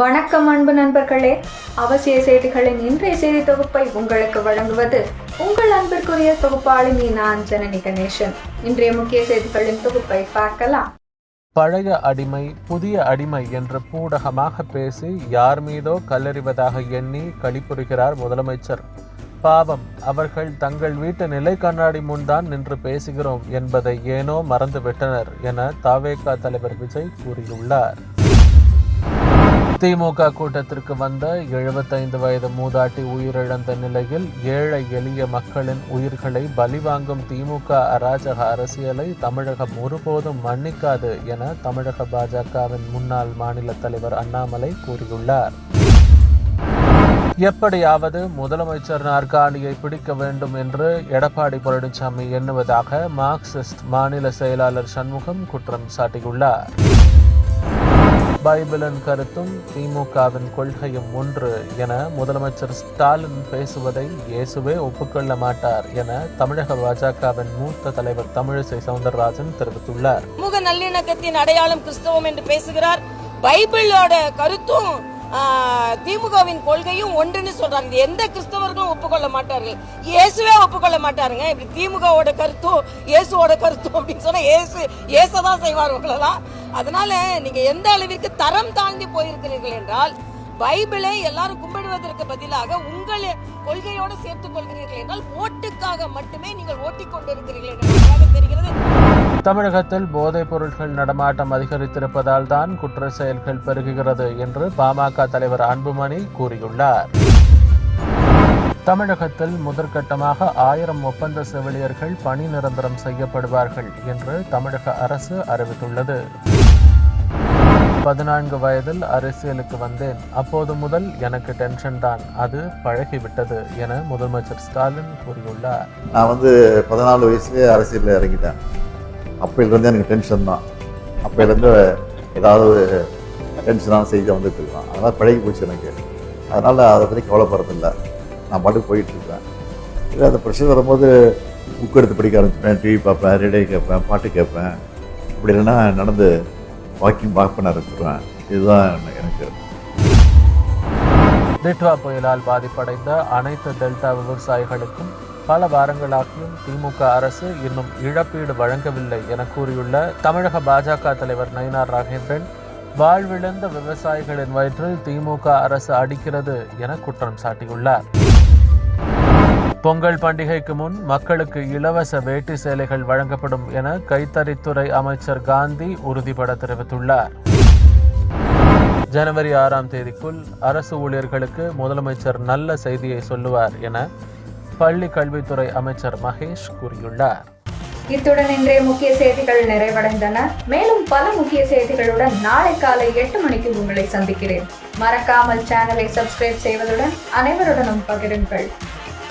வணக்கம் அன்பு நண்பர்களே. அவசிய செய்திகளின் இன்றைய செய்தி தொகுப்பை உங்களுக்கு வழங்குவது உங்கள் அன்பிற்குரிய தொகுப்பாளினி நான் ஜனனி கணேசன். இன்றைய முக்கிய செய்திகளின் தொகுப்பை பார்க்கலாம். பழைய அடிமை புதிய அடிமை என்று பூடகமாக பேசி யார் மீதோ கல்லறிவதாக எண்ணி களிப்புறுகிறார் முதலமைச்சர். பாவம் அவர்கள் தங்கள் வீட்டு நிலை கண்ணாடி முன்தான் நின்று பேசுகிறோம் என்பதை ஏனோ மறந்துவிட்டனர் என தாவேகா தலைவர் விஜய் கூறியுள்ளார். திமுக கூட்டத்திற்கு வந்த எழுபத்தைந்து வயது மூதாட்டி உயிரிழந்த நிலையில் ஏழை எளிய மக்களின் உயிர்களை பலிவாங்கும் திமுக அராஜக அரசியலை தமிழகம் ஒருபோதும் மன்னிக்காது என தமிழக பாஜகவின் முன்னாள் மாநில தலைவர் அண்ணாமலை கூறியுள்ளார். எப்படியாவது முதலமைச்சர் நாற்காலியை பிடிக்க வேண்டும் என்று எடப்பாடி பழனிசாமி எண்ணுவதாக மார்க்சிஸ்ட் மாநில செயலாளர் சண்முகம் குற்றம் சாட்டியுள்ளார். பைபிளின் கருத்தும் திமுகவின் கொள்கையும் ஒன்று என முதலமைச்சர் ஸ்டாலின் பேசுவதை இயேசுவே ஒப்புக்கொள்ள மாட்டார் என தமிழக பாஜகவின் மூத்த தலைவர் தமிழிசை சவுந்தரராஜன் தெரிவித்துள்ளார். சமூக நல்லிணக்கத்தின் அடையாளம் கிறிஸ்தவம் என்று பேசுகிறார். பைபிளோட கருத்தும் திமுகவின் கொள்கையும் ஒன்றுன்னு சொல்றாங்க. எந்த கிறிஸ்தவர்களும் ஒப்புக்கொள்ள மாட்டார்கள். இயேசுவே ஒப்புக்கொள்ள மாட்டாருங்க. இப்படி திமுகவோட கருத்தும் இயேசுவோட கருத்தும் அப்படின்னு சொன்னா இயேசு இயேசதான் செய்வார் உங்களெல்லாம். அதனால நீங்க எந்த அளவிற்கு தரம் தாழ்ந்து போயிருக்கிறீர்கள் என்றால் பைபிளை எல்லாரும் கும்பிடுவதற்கு பதிலாக உங்கள் கொள்கையோடு சேர்த்துக் கொள்கிறீர்கள் என்றால் ஓட்டுக்காக மட்டுமே நீங்கள் ஓட்டிக்கொண்டிருக்கிறீர்கள் என்று தெரிகிறது. தமிழகத்தில் போதைப் பொருட்கள் நடமாட்டம் அதிகரித்திருப்பதால் தான் குற்ற செயல்கள் பெருகுகிறது என்று பாமக தலைவர் அன்புமணி கூறியுள்ளார். தமிழகத்தில் முதற்கட்டமாக ஆயிரம் ஒப்பந்த செவிலியர்கள் பணி நிரந்தரம் செய்யப்படுவார்கள் என்று தமிழக அரசு அறிவித்துள்ளது. பதினான்கு வயதில் அரசியலுக்கு வந்தேன். அப்போது முதல் எனக்கு டென்ஷன் தான். அது பழகிவிட்டது என முதலமைச்சர் ஸ்டாலின் கூறியுள்ளார். நான் வந்து பதினாலு வயசுலேயே அரசியலில் இறங்கிட்டேன். அப்போலேருந்து எனக்கு டென்ஷன் தான். அப்போலேருந்து ஏதாவது டென்ஷனான செய்தி வந்துட்டு இருக்கான் அதனால் பழகி போச்சு எனக்கு. அதனால் அதை பற்றி கவலைப்படுறதில்ல. நான் பாட்டுக்கு போயிட்டுருக்கேன் இல்லை அந்த ப்ரெஷர் வரும்போது புக் எடுத்து படிக்க ஆரம்பிச்சுப்பேன். டிவி பார்ப்பேன் ரேடியோ கேட்பேன் பாட்டு கேட்பேன். அப்படி இல்லைன்னா நடந்து வாக்கிங் வாக் பண்ண இதுதான் எனக்கு. டிட்வா புயலால் பாதிப்படைந்த அனைத்து டெல்டா விவசாயிகளுக்கும் பல வாரங்களாகியும் திமுக அரசு இன்னும் இழப்பீடு வழங்கவில்லை என கூறியுள்ள தமிழக பாஜக தலைவர் நயினார் ராகேந்திரன் வாழ்விழந்த விவசாயிகளின் வயிற்றில் திமுக அரசு அடிக்கிறது என குற்றம் சாட்டியுள்ளார். பொங்கல் பண்டிகைக்கு முன் மக்களுக்கு இலவச வேட்டி சேலைகள் வழங்கப்படும் என கைத்தறித்துறை அமைச்சர் காந்தி உறுதிபட தெரிவித்துள்ளார். ஜனவரி ஆறாம் தேதிக்குள் அரசு ஊழியர்களுக்கு முதலமைச்சர் நல்ல செய்தியை சொல்லுவார் என பள்ளி கல்வித்துறை அமைச்சர் மகேஷ் கூறியுள்ளார். இத்துடன் இன்றைய முக்கிய செய்திகள் நிறைவடைந்தன. மேலும் பல முக்கிய செய்திகளுடன் நாளை காலை எட்டு மணிக்கு உங்களை சந்திக்கிறேன். மறக்காமல் சேனலை சப்ஸ்கிரைப் செய்வதுடன் அனைவருடனும் பகிருங்கள்.